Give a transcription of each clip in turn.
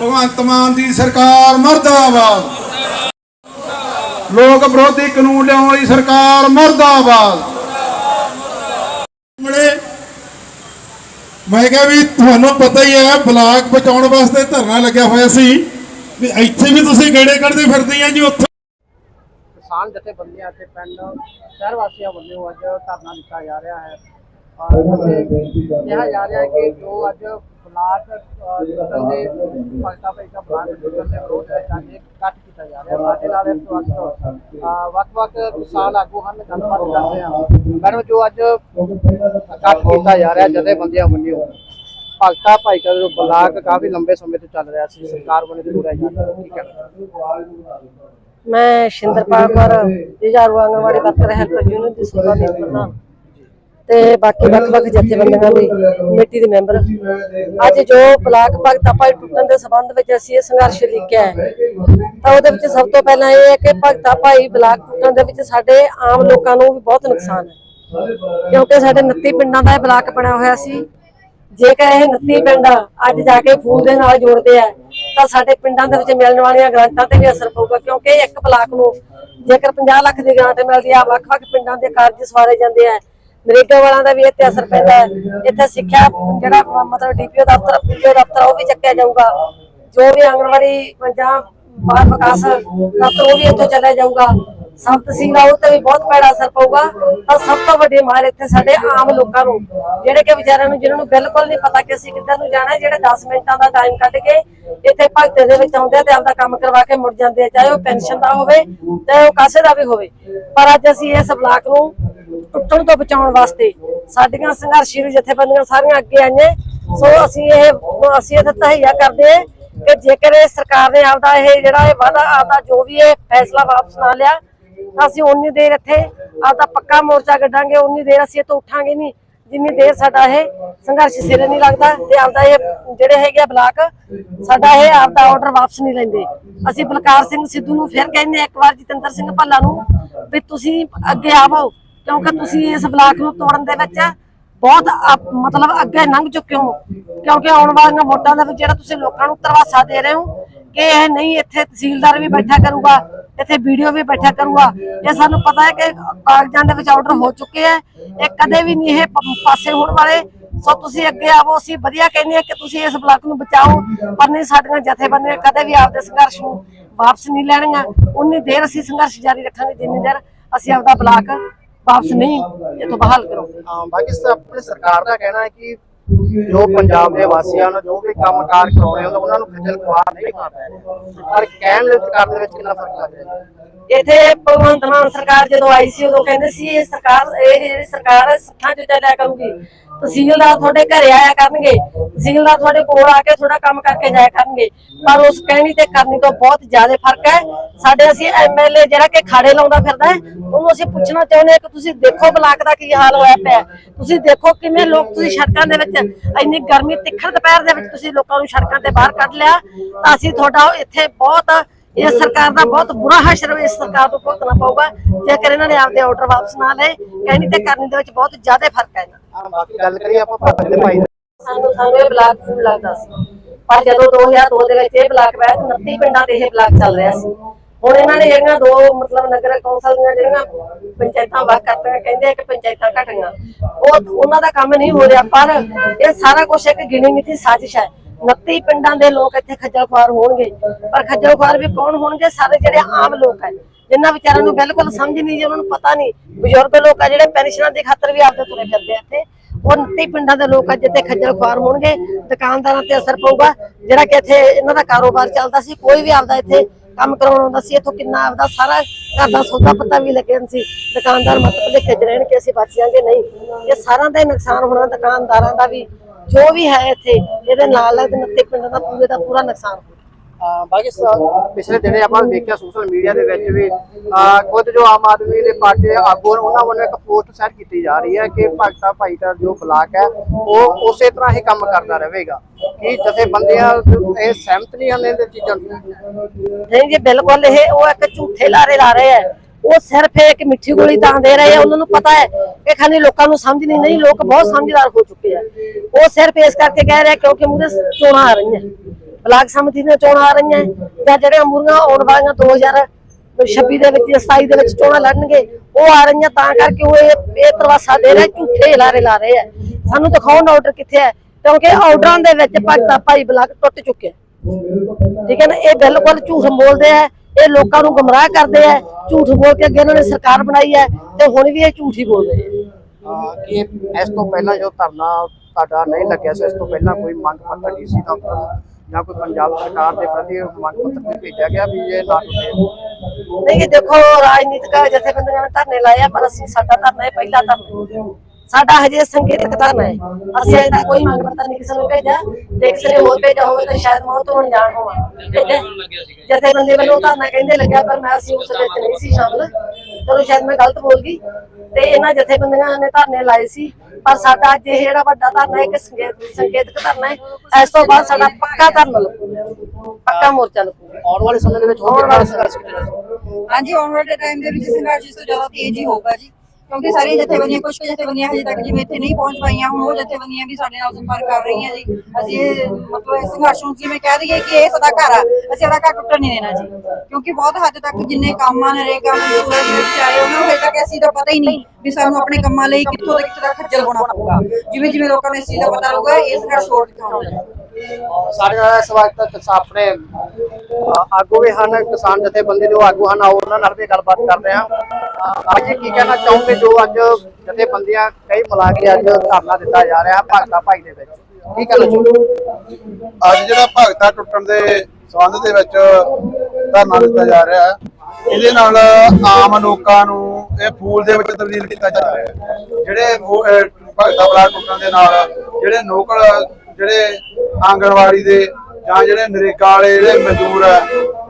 ਭਗਵੰਤ ਮਾਨ ਦੀ ਸਰਕਾਰ ਮਰਦਾਬਾਦ। ਲੋਕ ਵਿਰੋਧੀ ਕਾਨੂੰਨ ਲਿਆਉਣ ਵਾਲੀ ਸਰਕਾਰ ਮਰਦਾਬਾਦ। ਮੈਂ ਕਿਹਾ ਵੀ ਤੁਹਾਨੂੰ ਪਤਾ ਹੀ ਹੈ ਬਲਾਕ ਬਚਾਉਣ ਵਾਸਤੇ ਧਰਨਾ ਲੱਗਿਆ ਹੋਇਆ ਸੀ। ਵੀ ਇੱਥੇ ਵੀ ਤੁਸੀਂ ਗੇੜੇ ਕੱਢਦੇ ਫਿਰਦੇ ਆ ਜੀ ਉੱਥੇ। ਕਿਸਾਨ ਜਥੇਬੰਦੀਆਂ ਅਤੇ ਪਿੰਡ ਸ਼ਹਿਰ ਵਾਸੀਆਂ ਵੱਲੋਂ ਅੱਜ ਧਰਨਾ ਦਿੱਤਾ ਜਾ ਰਿਹਾ ਹੈ। ਔਰ ਕਿਹਾ ਜਾ ਰਿਹਾ ਹੈ ਕਿ ਜੋ ਅੱਜ ਬਲਾਕ ਜਿੱਤਣ ਦੇ ਭਗਤਾ ਭਾਈ ਦਾ ਬਲਾਕ ਜਿੱਤਣ ਦੇ ਵਿਰੋਧ ਵਿੱਚ ਅੱਜ ਇਹ ਇਕੱਠ ਕੀਤਾ ਜਾ ਰਿਹਾ ਸਾਡੇ ਨਾਲ ਇਸ ਵਕਤ ਵੱਖ-ਵੱਖ ਕਿਸਾਨ ਆਗੂ ਹਨ, ਗੱਲਬਾਤ ਕਰਦੇ ਹਾਂ। ਮੈਡਮ, ਜੋ ਅੱਜ ਇਕੱਠ ਕੀਤਾ ਜਾ ਰਿਹਾ, ਜਥੇਬੰਦੀਆਂ ਵੱਲੋਂ, ਭਗਤਾ ਭਾਈ ਦਾ ਜੋ ਬਲਾਕ ਕਾਫੀ ਲੰਬੇ ਸਮੇਂ ਤੋਂ ਚੱਲ ਰਿਹਾ ਸੀ, ਸਰਕਾਰ ਵੱਲੋਂ ਤੋੜਿਆ ਜਾ ਰਿਹਾ ਠੀਕ ਮੈਂ ਸ਼ਿੰਦਰਪਾਲ ਕੌਰ, ਜੁਝਾਰੂ ਆਂਗਣਵਾੜੀ ਵਰਕਰ ਹੈਲਪਰ ਯੂਨੀਅਨ ਦੀ ਸੇਵਾ ਦੇ ਪ੍ਰਧਾਨ। ਤੇ ਬਾਕੀ ਵੱਖ-ਵੱਖ ਜਥੇਬੰਦੀਆਂ ਦੀ ਕਮੇਟੀ ਦੇ ਮੈਂਬਰ। ਅੱਜ ਜੋ ਬਲਾਕ ਭਗਤਾ ਭਾਈ ਟੁੱਟਣ ਦੇ ਸੰਬੰਧ ਵਿੱਚ ਅਸੀਂ ਇਹ ਸੰਘਰਸ਼ ਲਿਖਿਆ ਹੈ, ਤਾਂ ਉਹਦੇ ਵਿੱਚ ਸਭ ਤੋਂ ਪਹਿਲਾਂ ਇਹ ਹੈ ਕਿ ਭਗਤਾ ਭਾਈ ਬਲਾਕ ਟੁੱਟਣ ਦੇ ਵਿੱਚ ਸਾਡੇ ਆਮ ਲੋਕਾਂ ਨੂੰ ਵੀ ਬਹੁਤ ਨੁਕਸਾਨ ਹੈ। ਕਿਉਂਕਿ ਸਾਡੇ 29 ਪਿੰਡਾਂ ਦਾ ਇਹ ਬਲਾਕ ਬਣਿਆ ਹੋਇਆ ਸੀ। ਜੇਕਰ ਇਹ 29 ਪਿੰਡ ਅੱਜ ਜਾ ਕੇ ਫੂਲ ਦੇ ਨਾਲ ਜੋੜਦੇ ਆ, ਤਾਂ ਸਾਡੇ ਪਿੰਡਾਂ ਦੇ ਵਿੱਚ ਮਿਲਣ ਵਾਲੀਆਂ ਗ੍ਰਾਂਟਾਂ ਤੇ ਵੀ ਅਸਰ ਪਊਗਾ, ਕਿਉਂਕਿ ਇੱਕ ਬਲਾਕ ਨੂੰ ਜੇਕਰ 50 ਲੱਖ ਦੀ ਗ੍ਰਾਂਟ ਮਿਲਦੀ ਆ, ਵੱਖ-ਵੱਖ ਪਿੰਡਾਂ ਦੇ ਕਾਰਜ ਸਵਾਰੇ ਜਾਂਦੇ ਆ ਨਰੇਗਾ ਵਾਲਾਂ ਦਾ ਵੀ ਇੱਥੇ ਅਸਰ ਪੈਂਦਾ ਹੈ। ਇੱਥੇ ਸਿੱਖਿਆ ਜਿਹੜਾ ਮਤਲਬ ਡੀਪੀਓ ਦਫ਼ਤਰ ਪੀਓ ਦਫ਼ਤਰ, ਉਹ ਵੀ ਚੱਕਿਆ ਜਾਊਗਾ। ਜੋ ਵੀ ਆਂਗਣਵਾੜੀ ਜਾਂ ਬਾਲ ਵਿਕਾਸ ਦਫ਼ਤਰ, ਉਹ ਵੀ ਇੱਥੋਂ ਚੱਲਿਆ ਜਾਊਗਾ। ਸੰਤ ਸਿੰਘ ਆ ਉਹ ਤੇ ਵੀ ਬਹੁਤ ਪੈੜਾ ਅਸਰ ਪਊਗਾ। ਤਾਂ ਸਭ ਤੋਂ ਵੱਡੀ ਮਾਰ ਇੱਥੇ ਸਾਡੇ ਆਮ ਲੋਕਾਂ ਨੂੰ, ਜਿਹੜੇ ਕਿ ਵਿਚਾਰਿਆਂ ਨੂੰ ਜਿਨ੍ਹਾਂ ਨੂੰ ਬਿਲਕੁਲ ਨਹੀਂ ਪਤਾ ਕਿ ਅਸੀਂ ਕਿੱਧਰ ਨੂੰ ਜਾਣਾ, ਜਿਹੜੇ 10 ਮਿੰਟਾਂ ਦਾ ਟਾਈਮ ਕੱਢ ਕੇ ਇੱਥੇ ਭਗਤੇ ਦੇ ਵਿੱਚ ਆਉਂਦੇ ਆ ਤੇ ਆਪਦਾ ਕੰਮ ਕਰਵਾ ਕੇ ਮੁੜ ਜਾਂਦੇ ਆ, ਚਾਹੇ ਉਹ ਪੈਨਸ਼ਨ ਦਾ ਹੋਵੇ, ਚਾਹੇ ਉਹ ਕਾਸੇ ਦਾ ਵੀ ਹੋਵੇ। ਪਰ ਅੱਜ ਅਸੀਂ ਇਸ ਬਲਾਕ ਨੂੰ ਟੁੱਟਣ ਤੋਂ ਬਚਾਉਣ ਵਾਸਤੇ ਸਾਡੀਆਂ ਸੰਘਰਸ਼ੀ ਜਥੇਬੰਦੀਆਂ ਸਾਰੀਆਂ ਅੱਗੇ ਆਈਆਂ। ਸੋ ਅਸੀਂ ਇਹ ਅਸੀਂ ਇਹ ਤਹਈਆ ਕਰਦੇ ਹਾਂ ਕਿ ਜੇਕਰ ਇਹ ਸਰਕਾਰ ਨੇ ਆਪਦਾ ਇਹ ਜਿਹੜਾ ਇਹ ਵਾਅਦਾ, ਆਪਦਾ ਜੋ ਵੀ ਇਹ ਫੈਸਲਾ ਵਾਪਸ ਨਾ ਲਿਆ ਅਸੀਂ ਉਨੀ ਦੇਰ ਇੱਥੇ ਆਪਦਾ ਪੱਕਾ ਮੋਰਚਾ ਕੱਢਾਂਗੇ, ਉਨੀ ਦੇਰ ਅਸੀਂ ਇੱਥੋਂ ਉੱਠਾਂਗੇ ਨਹੀਂ। ਜਿੰਨੀ ਦੇਰ ਸਾਡਾ ਇਹ ਸੰਘਰਸ਼ ਸਿਰੇ ਨਹੀਂ ਲੱਗਦਾ ਤੇ ਆਪਦਾ ਇਹ ਜਿਹੜੇ ਹੈਗੇ ਬਲਾਕ, ਸਾਡਾ ਇਹ ਆਪਦਾ ਆਰਡਰ ਵਾਪਸ ਨਹੀਂ ਲੈਂਦੇ। ਅਸੀਂ ਬਲਕਾਰ ਸਿੰਘ ਸਿੱਧੂ ਨੂੰ ਫਿਰ ਕਹਿੰਦੇ ਇੱਕ ਵਾਰ ਜਤਿੰਦਰ ਸਿੰਘ ਭੱਲਾ ਨੂੰ ਵੀ ਤੁਸੀਂ ਅੱਗੇ ਆਵੋ, ਕਿਉਂਕਿ ਤੁਸੀਂ ਇਸ ਬਲਾਕ ਨੂੰ ਤੋੜਨ ਦੇ ਵਿੱਚ ਬਹੁਤ ਮਤਲਬ ਅੱਗੇ ਲੰਘ ਚੁੱਕੇ ਹੋ। ਕਿਉਂਕਿ ਆਉਣ ਵਾਲੀਆਂ ਵੋਟਾਂ ਦੇ ਜਿਹੜਾ ਤੁਸੀਂ ਲੋਕਾਂ ਨੂੰ ਤਰਵਾਸਾ ਦੇ ਰਹੇ ਹੋ, ਕਿ ਇਹ ਨਹੀਂ ਇੱਥੇ ਤਹਿਸੀਲਦਾਰ ਵੀ ਬੈਠਾ ਕਰੂਗਾ ਇੱਥੇ ਵੀਡੀਓ ਵੀ ਬੈਠਾ ਕਰੂਗਾ। ਇਹ ਸਾਨੂੰ ਪਤਾ ਹੈ ਕਿ ਕਾਗਜ਼ਾਂ ਦੇ ਵਿੱਚ ਆਰਡਰ ਹੋ ਚੁੱਕੇ ਆ ਇਹ ਕਦੇ ਵੀ ਨਹੀਂ ਇਹ ਪਾਸੇ ਹੋਣ ਵਾਲੇ। ਸੋ ਤੁਸੀਂ ਅੱਗੇ ਆਵੋ, ਅਸੀਂ ਵਧੀਆ ਕਹਿੰਦੇ ਆ ਕਿ ਤੁਸੀਂ ਇਸ ਬਲਾਕ ਨੂੰ ਬਚਾਓ। ਪਰ ਨਹੀਂ, ਸਾਡੀਆਂ ਜਥੇਬੰਦੀਆਂ ਕਦੇ ਵੀ ਆਪਦੇ ਸੰਘਰਸ਼ ਨੂੰ ਵਾਪਸ ਨਹੀਂ ਲੈਣੀਆਂ ਉਨੀ ਦੇਰ ਅਸੀਂ ਸੰਘਰਸ਼ ਜਾਰੀ ਰੱਖਾਂਗੇ, ਜਿੰਨੀ ਦੇਰ ਅਸੀਂ ਆਪਦਾ ਬਲਾਕ ਵਾਪਸ ਨਹੀਂ, ਇਥੋਂ ਬਹਾਲ ਕਰੋਗੇ। ਹਾਂ, ਬਾਕੀ ਸ- ਆਪਣੀ ਸਰਕਾਰ ਦਾ ਕਹਿਣਾ ਹੈ ਕਿ ਜੋ ਪੰਜਾਬ ਦੇ ਵਾਸੀਆਂ ਨੂੰ ਜੋ ਵੀ ਕੰਮਕਾਰ ਕਰਾਉਣੇ ਹੁੰਦੇ, ਉਹਨਾਂ ਨੂੰ ਖੱਜਲ ਖੁਆਰ ਨਹੀਂ ਕਰਨਾ ਪਰ ਕਹਿਣ ਦੇ ਵਿੱਚ ਦੇ ਵਿੱਚ ਕਿੰਨਾ ਫ਼ਰਕ ਲੱਗ ਰਿਹਾ? ਇੱਥੇ ਭਗਵੰਤ ਮਾਨ ਸਰਕਾਰ ਜਦੋਂ ਆਈ ਸੀ, ਉਦੋਂ ਕਹਿੰਦੇ ਸੀ, ਇਹ ਸਰਕਾਰ, ਇਹ ਜਿਹੜੀ ਸਰਕਾਰ ਸਿੱਖਾਂ ਚ ਚੱਲਿਆ ਕਰੂਗੀ। ਤਹਿਸੀਲਦਾਰ ਤੁਹਾਡੇ ਘਰੇ ਆਇਆ ਕਰਨਗੇ। ਤਹਿਸੀਲਦਾਰ ਤੁਹਾਡੇ ਕੋਲ ਆ ਕੇ ਥੋੜਾ ਕੰਮ ਕਰਕੇ ਜਾਇਆ ਕਰਨਗੇ। ਪਰ ਉਸ ਕਹਿਣੀ ਤੇ ਕਰਨੀ ਤੋਂ ਬਹੁਤ ਜ਼ਿਆਦਾ ਫ਼ਰਕ ਹੈ। ਸਾਡੇ ਅਸੀਂ ਐਮਐਲਏ ਜਿਹੜਾ ਕਿ ਖਾੜੇ ਲਾਉਂਦਾ ਫਿਰਦਾ ਹੈ, ਉਹਨੂੰ ਅਸੀਂ ਪੁੱਛਣਾ ਚਾਹੁੰਦੇ ਹਾਂ ਕਿ ਤੁਸੀਂ ਦੇਖੋ ਬਲਾਕ ਦਾ ਕੀ ਹਾਲ ਹੋਇਆ ਪਿਆ ਤੁਸੀਂ ਦੇਖੋ ਕਿਵੇਂ ਲੋਕ ਤੁਸੀਂ ਸੜਕਾਂ ਦੇ ਵਿੱਚ ਇੰਨੀ ਗਰਮੀ ਤਿੱਖੜ ਦੁਪਹਿਰ ਦੇ ਵਿੱਚ ਤੁਸੀਂ ਲੋਕਾਂ ਨੂੰ ਸੜਕਾਂ ਤੇ ਬਾਹਰ ਕੱਢ ਲਿਆ ਤਾਂ ਅਸੀਂ ਤੁਹਾਡਾ ਇੱਥੇ ਬਹੁਤ ਇਹ ਸਰਕਾਰ ਦਾ ਬਹੁਤ ਬੁਰਾ ਹਸ਼ਰ ਇਸ ਸਰਕਾਰ ਨੂੰ ਭੁਗਤਣਾ ਪਊਗਾ ਜੇਕਰ ਇਹਨਾਂ ਨੇ ਆਪਦੇ ਆਰਡਰ ਵਾਪਸ ਨਾ ਲਏ ਕਹਿਣੀ ਤੇ ਕਰਨੀ ਦੇ ਵਿੱਚ ਬਹੁਤ ਜ਼ਿਆਦਾ ਫ਼ਰਕ ਹੈ ਇਹਨਾਂ ਗੱਲ ਕਰੀਏ ਆਪਾਂ ਭਗਤ ਦੇ ਭਾਈ। ਸਾਨੂੰ ਸਾਨੂੰ ਇਹ ਬਲਾਕ ਲੱਗਦਾ ਸੀ। ਪਰ ਜਦੋਂ 2002 ਦੇ ਵਿੱਚ ਇਹ ਬਲਾਕ ਵੈਦ 29 ਪਿੰਡਾਂ ਦੇ ਇਹ ਬਲਾਕ ਚੱਲ ਰਿਹਾ ਸੀ। ਹੁਣ ਇਹਨਾਂ ਨੇ ਜਿਹੜੀਆਂ ਦੋ, ਮਤਲਬ ਨਗਰ ਕੌਂਸਲ ਦੀਆਂ ਜਿਹੜੀਆਂ ਪੰਚਾਇਤਾਂ ਵਾਕ ਕਰਤੀਆਂ, ਕਹਿੰਦੇ ਕਿ ਪੰਚਾਇਤਾਂ ਘਟੀਆਂ ਉਹ ਉਹਨਾਂ ਦਾ ਕੰਮ ਨਹੀਂ ਹੋ ਰਿਹਾ, ਪਰ ਇਹ ਸਾਰਾ ਕੁਝ ਇੱਕ ਗਿਣੀ ਮਿੱਥੀ ਸਾਜ਼ਿਸ਼ ਹੈ। 29 ਪਿੰਡਾਂ ਦੇ ਲੋਕ ਇੱਥੇ ਖੱਜਲ ਖੁਆਰ ਹੋਣਗੇ, ਪਰ ਖੱਜਲ ਖੁਆਰ ਵੀ ਕੌਣ ਹੋਣਗੇ? ਸਾਰੇ ਜਿਹੜੇ ਆਮ ਲੋਕ ਹੈ, ਜਿਨ੍ਹਾਂ ਵਿਚਾਰਿਆਂ ਨੂੰ ਬਿਲਕੁਲ ਸਮਝ ਨਹੀਂ ਜੀ, ਉਹਨਾਂ ਨੂੰ ਪਤਾ ਨਹੀਂ। ਬਜ਼ੁਰਗ ਲੋਕ ਆ ਜਿਹੜੇ ਪੈਨਸ਼ਨਾਂ ਦੀ ਖਾਤਰ ਵੀ ਆਪਦੇ ਤੁਰੇ ਫਿਰਦੇ ਆ ਇੱਥੇ। ਉਹ 29 ਪਿੰਡਾਂ ਦੇ ਲੋਕ ਆ ਜਿੱਥੇ ਖੱਜਲ ਖੁਆਰ ਹੋਣਗੇ। ਦੁਕਾਨਦਾਰਾਂ ਤੇ ਅਸਰ ਪਊਗਾ, ਜਿਹੜਾ ਕਿ ਇੱਥੇ ਇਹਨਾਂ ਦਾ ਕਾਰੋਬਾਰ ਚੱਲਦਾ ਸੀ, ਕੋਈ ਵੀ ਆਪਦਾ ਇੱਥੇ ਕੰਮ ਕਰਾਉਣ ਆਉਂਦਾ ਸੀ, ਇਥੋਂ ਕਿੰਨਾ ਆਪਦਾ ਸਾਰਾ ਘਰ ਦਾ ਸੌਦਾ ਪੱਤਾ ਵੀ ਲੱਗਿਆ ਸੀ, ਦੁਕਾਨਦਾਰ ਮਤਲਬ ਦੇ ਖਿਜ ਰਹਿਣ ਕਿ ਅਸੀਂ ਬਚ ਜਾਾਂਗੇ, ਨਹੀਂ। ਇਹ ਸਾਰਾ ਦਾ ਨੁਕਸਾਨ ਹੋਣਾ, ਦੁਕਾਨਦਾਰਾਂ ਦਾ ਵੀ, ਜੋ ਵੀ ਹੈ ਇੱਥੇ, ਇਹਦੇ ਨਾਲ ਲੱਗਦੇ 29 ਪਿੰਡਾਂ ਦਾ, ਪੂਰੇ ਦਾ ਪੂਰਾ ਨੁਕਸਾਨ ਬਾਕੀ ਪਿਛਲੇ ਦਿਨੇ ਆਪਾਂ ਵੇਖਿਆ ਸੋਸ਼ਲ ਮੀਡੀਆ ਦੇ ਵਿੱਚ ਵੀ ਖੁਦ ਜੋ ਆਮ ਆਦਮੀ ਦੇ ਪਾਰਟੀ ਦੇ ਆਗੂ ਉਹਨਾਂ ਵੱਲੋਂ ਇੱਕ ਪੋਸਟ ਸ਼ੇਅਰ ਕੀਤੀ ਜਾ ਰਹੀ ਹੈ ਕਿ ਭਗਤਾ ਭਾਈ ਜੋ ਬਲਾਕ ਹੈ, ਉਹ ਉਸੇ ਤਰ੍ਹਾਂ ਹੀ ਕੰਮ ਕਰਦਾ ਰਹੇਗਾ। ਕਿ ਜਥੇਬੰਦੀਆਂ ਇਹ ਸਹਿਮਤ ਨਹੀਂ ਹਨ ਇਹਨਾਂ ਚੀਜ਼ਾਂ ਨਹੀਂ ਜੀ, ਬਿਲਕੁਲ ਇਹ ਉਹ ਇੱਕ ਝੂਠੇ ਲਾਰੇ ਲਾ ਰਹੇ ਆ ਉਹ ਸਿਰਫ ਇੱਕ ਮਿੱਠੀ ਗੋਲੀ ਤਾਂ ਦੇ ਰਹੇ ਆ ਉਹਨਾਂ ਨੂੰ ਪਤਾ ਹੈ ਕਿ ਖਾਲੀ ਲੋਕਾਂ ਨੂੰ ਸਮਝ ਨਹੀਂ ਨਹੀਂ, ਲੋਕ ਬਹੁਤ ਸਮਝਦਾਰ ਹੋ ਚੁੱਕੇ ਆ ਉਹ ਸਿਰਫ ਇਸ ਕਰਕੇ ਕਹਿ ਰਹੇ ਆ ਕਿਉਂਕਿ ਮੂਰੇ ਚੋਣਾਂ ਆ ਰਹੀਆਂ। ਬਲਾਕ ਸਮਿਤੀ ਦੀਆਂ ਚੋਣਾਂ ਆ ਰਹੀਆਂ ਜਾਂ ਜਿਹੜੀਆਂ ਮੂਰੀਆਂ ਆਉਣ ਵਾਲੀਆਂ 2026 ਦੇ ਵਿੱਚ 27 ਦੇ ਵਿੱਚ ਚੋਣਾਂ ਲੜਨਗੇ, ਉਹ ਆ ਰਹੀਆਂ ਤਾਂ ਕਰਕੇ ਉਹ ਇਹ ਇਹ ਪ੍ਰਵਾਸਾ ਦੇ ਰਹੇ ਝੂਠੇ ਲਾਰੇ ਲਾ ਰਹੇ ਆ ਸਾਨੂੰ ਦਿਖਾਉਣ ਆਰਡਰ ਕਿੱਥੇ ਹੈ। ਕਿਉਂਕਿ ਆਰਡਰਾਂ ਦੇ ਵਿੱਚ ਭਗਤਾ ਭਾਈ ਬਲਾਕ ਟੁੱਟ ਚੁੱਕਿਆ ਠੀਕ ਹੈ ਨਾ? ਇਹ ਬਿਲਕੁਲ ਝੂਠ ਬੋਲਦੇ ਆ ਇਹ ਲੋਕਾਂ ਨੂੰ ਗੁੰਮਰਾਹ ਕਰਦੇ ਆ ਝੂਠ ਬੋਲ ਕੇ ਅੱਗੇ ਇਹਨਾਂ ਨੇ ਸਰਕਾਰ ਬਣਾਈ ਹੈ ਤੇ ਹੁਣ ਵੀ ਇਹ ਝੂਠ ਹੀ ਬੋਲਦੇ ਆ ਕਿ ਇਸ ਤੋਂ ਪਹਿਲਾਂ ਜੋ ਧਰਨਾ ਤੁਹਾਡਾ ਨਹੀਂ ਲੱਗਿਆ ਸੀ, ਇਸ ਤੋਂ ਪਹਿਲਾਂ ਕੋਈ ਮੰਗ ਪੱਤਰ ਡੀਸੀ ਦਫ਼ਤਰ ਜਾਂ ਕੋਈ ਪੰਜਾਬ ਸਰਕਾਰ ਦੇ ਪ੍ਰਤੀ ਮੰਗ ਪੱਤਰ ਕੋਈ ਭੇਜਿਆ ਗਿਆ ਵੀ ਇਹ ਨਾ ਟੁੱਟੇ। ਨਹੀਂ, ਦੇਖੋ, ਰਾਜਨੀਤਿਕ ਜਥੇਬੰਦੀਆਂ ਨੇ ਧਰਨੇ ਲਾਏ ਆ, ਪਰ ਅਸੀਂ ਸਾਡਾ ਧਰਨਾ ਇਹ ਪਹਿਲਾ ਧਰਨਾ ਸਾਡਾ ਹਜੇ ਸੰਕੇਤਕ ਧਰਨਾ ਹੈ ਅਸੀਂ ਅਜੇ ਤੱਕ ਕੋਈ ਮੰਗ ਪੱਤਰ ਨਹੀਂ ਕਿਸੇ ਨੂੰ ਭੇਜਿਆ। ਜੇ ਕਿਸੇ ਨੇ ਹੋਰ ਭੇਜਿਆ ਹੋਵੇ ਤਾਂ ਸ਼ਾਇਦ ਮੌਤ ਤੋਂ ਅਣਜਾਣ ਹੋਵਾਂ। ਠੀਕ ਹੈ? ਜਥੇਬੰਦੀ ਵੱਲੋਂ ਧਰਨਾ ਕਹਿੰਦੇ ਲੱਗਿਆ ਪਰ ਮੈਂ ਅਸੀਂ ਉਸ ਵਿੱਚ ਨਹੀਂ ਸੀ ਸ਼ਾਮਲ। ਚਲੋ ਸ਼ਾਇਦ ਮੈਂ ਗਲਤ ਬੋਲ ਗਈ। ਤੇ ਇਹਨਾਂ ਜਥੇਬੰਦੀਆਂ ਨੇ ਧਰਨੇ ਲਾਏ ਸੀ। ਪਰ ਸਾਡਾ ਅੱਜ ਇਹ ਜਿਹੜਾ ਵੱਡਾ ਧਰਨਾ ਹੈ ਕਿ ਸੰਕੇਤ ਸੰਕੇਤਕ ਧਰਨਾ ਹੈ। ਇਸ ਤੋਂ ਬਾਅਦ ਸਾਡਾ ਪੱਕਾ ਧਰਨਾ ਲੱਗੂਗਾ ਪੱਕਾ ਮੋਰਚਾ ਲੱਗੂਗਾ ਆਉਣ ਵਾਲੇ ਸਮੇਂ ਦੇ ਵਿੱਚ ਹੋਰ ਸੰਘਰਸ਼ ਹਾਂਜੀ ਆਉਣ ਵਾਲੇ ਟਾਈਮ ਦੇ ਵਿੱਚ ਸੰਘਰਸ਼ ਇਸ ਤੋਂ ਜ਼ਿਆਦਾ ਤੇਜ਼ ਹੀ ਹੋਊਗਾ ਜੀ। ਕਿਉਂਕਿ ਸਾਰੀਆਂ ਜਥੇਬੰਦੀਆਂ ਕੁਝ ਕੁ ਜਥੇਬੰਦੀਆਂ ਹਜੇ ਤੱਕ ਜਿਵੇਂ ਇੱਥੇ ਨਹੀਂ ਪਹੁੰਚ ਪਾਈਆਂ ਹੁਣ ਉਹ ਜਥੇਬੰਦੀਆਂ ਵੀ ਸਾਡੇ ਨਾਲ ਸੰਪਰਕ ਕਰ ਰਹੀਆਂ ਜੀ। ਅਸੀਂ ਇਹ ਮਤਲਬ ਇਸ ਸੰਘਰਸ਼ ਨੂੰ ਜਿਵੇਂ ਕਹਿ ਦਈਏ ਕਿ ਇਹ ਸਾਡਾ ਘਰ ਆ ਅਸੀਂ ਸਾਡਾ ਘਰ ਟੁੱਟਣ ਨਹੀਂ ਦੇਣਾ ਜੀ। ਕਿਉਂਕਿ ਬਹੁਤ ਹੱਦ ਤੱਕ ਜਿੰਨੇ ਕੰਮ ਆ ਨਰੇਗਾ ਮਜ਼ਦੂਰਾਂ ਦੇ ਵਿੱਚ ਆਏ ਉਹਨਾਂ ਨੂੰ ਹਜੇ ਤੱਕ ਇਸ ਚੀਜ਼ ਦਾ ਪਤਾ ਹੀ ਨਹੀਂ ਵੀ ਸਾਨੂੰ ਆਪਣੇ ਕੰਮਾਂ ਲਈ ਕਿੱਥੋਂ ਤੇ ਕਿੱਥੇ ਤੱਕ ਖੱਜਲ ਹੋਣਾ ਪਊਗਾ। ਜਿਵੇਂ ਜਿਵੇਂ ਲੋਕਾਂ ਨੂੰ ਇਸ ਚੀਜ਼ ਦਾ ਪਤਾ ਲੱਗੂਗਾ ਇਹ ਸੰਘਰਸ਼ ਹੋਰ ਦਿਖਾਉਣਾ ਸਾਡੇ ਨਾਲ ਇਸ ਵਕਤ ਕਿਸ- ਆਪਣੇ ਅਹ, ਆਗੂ ਵੀ ਹਨ ਕਿਸਾਨ ਜਥੇਬੰਦੀ ਦੇ ਉਹ ਆਗੂ ਹਨ ਆਓ ਉਹਨਾਂ ਨਾਲ ਵੀ ਗੱਲਬਾਤ ਕਰਦੇ ਹਾਂ। ਅਹ, ਅੱਜ ਕੀ ਕਹਿਣਾ ਚਾਹੋਗੇ ਜੋ ਅੱਜ ਜਥੇਬੰਦੀਆਂ ਕਈ ਮਿਲਾ ਕੇ ਅੱਜ ਧਰਨਾ ਦਿੱਤਾ ਜਾ ਰਿਹਾ ਭਗਤਾ ਭਾਈ ਦੇ ਵਿੱਚ? ਕੀ ਕਹਿਣਾ ਚਾਹੋਗੇ? ਅੱਜ ਜਿਹੜਾ ਭਗਤਾ ਟੁੱਟਣ ਦੇ ਸੰਬੰਧ ਦੇ ਵਿੱਚ ਧਰਨਾ ਦਿੱਤਾ ਜਾ ਰਿਹਾ ਹੈ, ਇਹਦੇ ਨਾਲ ਆਮ ਲੋਕਾਂ ਨੂੰ ਇਹ ਫੂਲ ਦੇ ਵਿੱਚ ਤਬਦੀਲ ਕੀਤਾ ਜਾ ਰਿਹਾ ਹੈ। ਜਿਹੜੇ ਭਗਤਾ ਬਲਾਕ ਟੁੱਟਣ ਦੇ ਨਾਲ, ਜਿਹੜੇ ਲੋਕਲ ਜਿਹੜੇ ਆਂਗਣਵਾੜੀ ਦੇ ਜਾਂ ਜਿਹੜੇ ਨਰੇਗਾ ਵਾਲੇ ਜਿਹੜੇ ਮਜ਼ਦੂਰ ਆ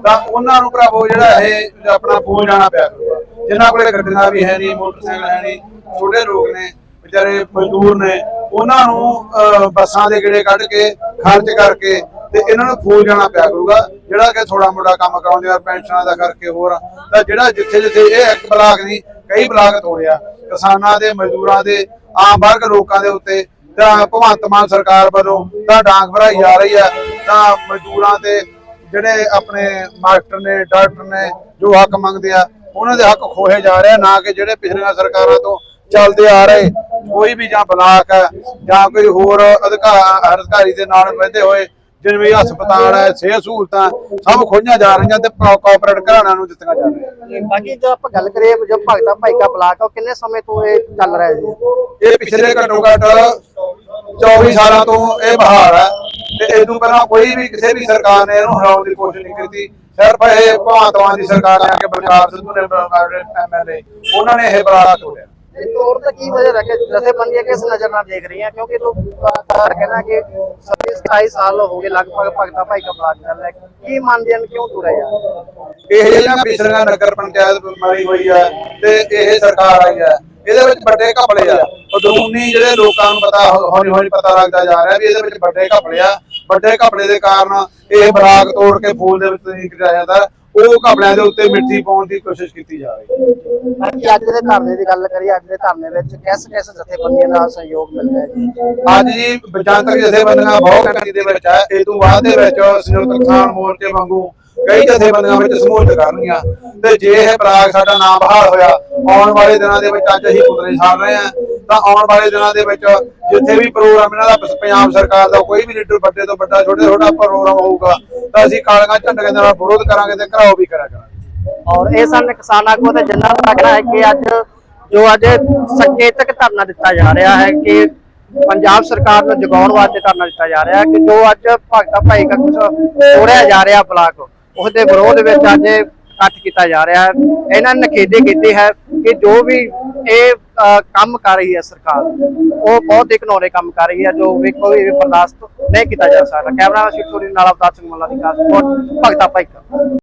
ਤਾਂ ਉਹਨਾਂ ਨੂੰ ਭਰਾਵੋ ਜਿਹੜਾ ਇਹ ਆਪਣਾ ਫੂਲ ਜਾਣਾ ਪਿਆ। ਕਰੂਗਾ ਜਿਨ੍ਹਾਂ ਕੋਲੇ ਗੱਡੀਆਂ ਵੀ ਹੈ ਨਹੀਂ, ਮੋਟਰਸਾਈਕਲ ਹੈ ਨਹੀਂ, ਛੋਟੇ ਲੋਕ ਨੇ, ਵਿਚਾਰੇ ਮਜ਼ਦੂਰ ਨੇ, ਉਹਨਾਂ ਨੂੰ ਬੱਸਾਂ ਦੇ ਗੇੜੇ ਕੱਢ ਕੇ, ਖਰਚ ਕਰਕੇ ਤੇ ਇਹਨਾਂ ਨੂੰ ਫੂਲ ਜਾਣਾ ਪਿਆ ਕਰੂਗਾ, ਜਿਹੜਾ ਕਿ ਥੋੜਾ ਮੋਟਾ ਕੰਮ ਕਰਾਉਂਦੇ ਆ, ਪੈਨਸ਼ਨਾਂ ਦਾ ਕਰਕੇ ਹੋਰ ਤਾਂ ਜਿਹੜਾ ਜਿੱਥੇ ਜਿੱਥੇ ਇਹ ਇੱਕ ਬਲਾਕ ਨਹੀਂ, ਕਈ ਬਲਾਕ ਤੋੜਿਆ ਕਿਸਾਨਾਂ ਦੇ, ਮਜ਼ਦੂਰਾਂ ਦੇ, ਆਮ ਵਰਗ ਲੋਕਾਂ ਦੇ ਉੱਤੇ ਤਾਂ ਭਗਵੰਤ ਮਾਨ ਸਰਕਾਰ ਵੱਲੋਂ ਤਾਂ ਡਾਂਗ ਭਰਾਈ ਜਾ ਰਹੀ ਹੈ। ਤਾਂ ਮਜ਼ਦੂਰਾਂ ਤੇ ਜਿਹੜੇ ਆਪਣੇ ਮਾਸਟਰ ਨੇ ਡਾਕਟਰ ਨੇ ਜੋ ਹੱਕ ਮੰਗਦੇ ਆ ਉਹਨਾਂ ਦੇ ਹੱਕ ਖੋਹੇ ਜਾ ਰਹੇ ਨਾ ਕਿ ਜਿਹੜੇ ਪਿਛਲੀਆਂ ਸਰਕਾਰਾਂ ਤੋਂ ਚੱਲਦੇ ਆ ਰਹੇ। ਕੋਈ ਵੀ ਜਾਂ ਬਲਾਕ ਹੈ ਜਾਂ ਕੋਈ ਹੋਰ ਅਧਿਕਾਰ ਅਧਿਕਾਰੀ ਦੇ ਨਾਲ ਬਹਿੰਦੇ ਹੋਏ ਜਿਵੇਂ ਹਸਪਤਾਲ ਹੈ ਸਿਹਤ ਸਹੂਲਤਾਂ ਸਭ ਖੋਈਆਂ ਜਾ ਰਹੀਆਂ ਤੇ ਕਾਰਪੋਰੇਟ ਘਰਾਣਿਆਂ ਨੂੰ ਦਿੱਤੀਆਂ ਜਾ ਰਹੀਆਂ। ਬਾਕੀ ਜੋ ਆਪਾਂ ਗੱਲ ਕਰੀਏ ਜੋ ਭਗਤਾ ਭਾਈ ਦਾ ਬਲਾਕ ਉਹ ਕਿੰਨੇ ਸਮੇਂ ਤੋਂ ਇਹ ਚੱਲ ਰਿਹਾ ਜੀ? ਇਹ ਪਿਛਲੇ ਘੱਟੋ ਘੱਟ 24 ਸਾਲਾਂ ਤੋਂ ਇਹ ਬਹਾਰ ਹੈ। ਤੇ ਇਸ ਤੋਂ ਪਹਿਲਾਂ ਕੋਈ ਵੀ ਕਿਸੇ ਵੀ ਸਰਕਾਰ ਨੇ ਇਹਨੂੰ ਹਰਾਉਣ ਦੀ ਕੋਸ਼ਿਸ਼ ਨਹੀਂ ਕੀਤੀ। ਸਿਰਫ ਇਹ ਮਾਨ ਦੀ ਸਰਕਾਰ ਆ ਕੇ ਬਲਕਾਰ ਸਿੱਧੂ ਨੇ ਐਮਐਲਏ ਉਹਨਾਂ ਨੇ ਇਹ ਬੜਾ ਤੋੜਿਆ। ਇਹ ਤੋੜ ਤਾਂ ਕੀ ਵਜ੍ਹਾ ਰੱਖੇ ਜਥੇਬੰਦੀਆਂ ਕਿਸ ਨਜ਼ਰ ਨਾਲ ਦੇਖ ਰਹੀਆਂ? ਕਿਉਂਕਿ ਲੋਕ ਕਹਿਣਾ ਕਿ 27 27 ਸਾਲ ਹੋ ਗਏ ਲਗਭਗ ਭਗਤਾ ਭਾਈ ਬਲਾਕ ਚੱਲ ਰਿਹਾ। ਕੀ ਮੰਨਦੇ ਹਨ? ਕਿਉਂ ਯਾਰ ਇਹ ਜਿਹੜੀਆਂ ਪਿਛਲੀਆਂ ਨਗਰ ਪੰਚਾਇਤ ਬਣੀ ਹੋਈ ਹੈ ਤੇ ਇਹ ਸਰਕਾਰ ਆਈ ਹੈ ਇਹਦੇ ਵਿੱਚ ਵੱਡੇ ਘਪਲੇ ਆ। ਕਾਨੂੰਨੀ ਜਿਹੜੇ ਲੋਕਾਂ ਨੂੰ ਪਤਾ ਹੌਲੀ ਹੌਲੀ ਪਤਾ ਲੱਗਦਾ ਜਾ ਰਿਹਾ ਵੀ ਇਹਦੇ ਵਿੱਚ ਵੱਡੇ ਘਪਲੇ ਆ। ਵੱਡੇ ਘਪਲੇ ਦੇ ਕਾਰਨ ਇਹ ਬਰਾਕ ਤੋੜ ਕੇ ਫੂਲ ਦੇ ਵਿੱਚ ਨਹੀਂ ਕਿਹਾ ਜਾਂਦਾ ਉਹ ਘਪਲਿਆਂ ਦੇ ਉੱਤੇ ਮਿੱਟੀ ਪਾਉਣ ਦੀ ਕੋਸ਼ਿਸ਼ ਕੀਤੀ ਜਾ ਰਹੀ ਹੈ। ਬਾਕੀ ਅੱਜ ਦੇ ਧਰਨੇ ਦੀ ਗੱਲ ਕਰੀਏ ਅੱਜ ਦੇ ਧਰਨੇ ਵਿੱਚ ਕਿਸ ਕਿਸ ਜਥੇਬੰਦੀਆਂ ਦਾ ਸਹਿਯੋਗ ਮਿਲ ਰਿਹਾ ਜੀ? ਅੱਜ ਜੀ ਜਨਤਕ ਜਥੇਬੰਦੀਆਂ ਬਹੁਤ ਗਿਣਤੀ ਦੇ ਵਿੱਚ ਹੈ। ਇਹ ਤੋਂ ਬਾਅਦ ਦੇ ਵਿੱਚ ਸੰਯੁਕਤ ਕਿਸਾਨ ਮੋਰਚੇ ਵਾਂਗੂ ਕਈ ਜਥੇਬੰਦੀਆਂ ਵਿੱਚ ਸਮੂਹਤ ਕਰਨਗੀਆਂ ਤੇ ਜੇ ਇਹ ਬਲਾਕ ਸਾਡਾ ਨਾਮ ਬਹਾਲ ਹੋਇਆ, ਆਉਣ ਵਾਲੇ ਦਿਨਾਂ ਦੇ ਵਿੱਚ ਅੱਜ ਅਸੀਂ ਪੁਤਲੇ ਸਾੜ ਰਹੇ ਹਾਂ, ਤਾਂ ਆਉਣ ਵਾਲੇ ਦਿਨਾਂ ਦੇ ਵਿੱਚ ਜਿੱਥੇ ਵੀ ਪ੍ਰੋਗਰਾਮ ਇਹਨਾਂ ਦਾ ਪੰਜਾਬ ਸਰਕਾਰ ਦਾ, ਕੋਈ ਵੀ ਲੀਡਰ ਵੱਡੇ ਤੋਂ ਵੱਡਾ, ਛੋਟੇ ਤੋਂ ਛੋਟਾ ਪ੍ਰੋਗਰਾਮ ਹੋਊਗਾ, ਤਾਂ ਅਸੀਂ ਕਾਲੀਆਂ ਝੰਡੀਆਂ ਨਾਲ ਵਿਰੋਧ ਕਰਾਂਗੇ ਤੇ ਘਰਾਓ ਵੀ ਕਰਾਂਗੇ। ਔਰ ਇਹ ਸਨ ਕਿਸਾਨ ਆਗੂ ਤੇ ਜਿੰਨਾ ਦਾ ਹੈ ਕਿ ਅੱਜ ਜੋ ਅੱਜ ਸੰਕੇਤਕ ਧਰਨਾ ਦਿੱਤਾ ਜਾ ਰਿਹਾ ਹੈ ਕਿ ਪੰਜਾਬ ਸਰਕਾਰ ਨੂੰ ਜਗਾਉਣ ਵਾਸਤੇ ਧਰਨਾ ਦਿੱਤਾ ਜਾ ਰਿਹਾ ਹੈ ਕਿ ਜੋ ਅੱਜ ਭਗਤਾ ਭਾਈ ਦਾ ਤੋੜਿਆ ਜਾ ਰਿਹਾ ਬਲਾਕ। ਉਸ ਦੇ ਵਿਰੋਧ ਵਿੱਚ ਅੱਜ ਇਕੱਠ ਕੀਤਾ ਜਾ ਰਿਹਾ ਹੈ। ਇਹਨਾਂ ਨੇ ਨਖੇਦੇ ਕੀਤੇ ਹੈ ਕਿ ਜੋ ਵੀ ਇਹ ਕੰਮ ਕਰ ਰਹੀ ਹੈ ਸਰਕਾਰ ਉਹ ਬਹੁਤ ਹੀ ਘਨੌਰੇ ਕੰਮ ਕਰ ਰਹੀ ਹੈ ਜੋ ਵੀ ਕੋਈ ਵੀ ਬਰਦਾਸ਼ਤ ਨਹੀਂ ਕੀਤਾ ਜਾ ਸਕਦਾ। ਕੈਮਰਾ ਸ਼ੀਟ ਨਾਲ ਅਵਤਾਰ ਸਿੰਘ ਮੱਲਾ ਦੀ ਖਾਸ ਰਿਪੋਰਟ ਭਗਤਾ ਭਾਈ ਕਾ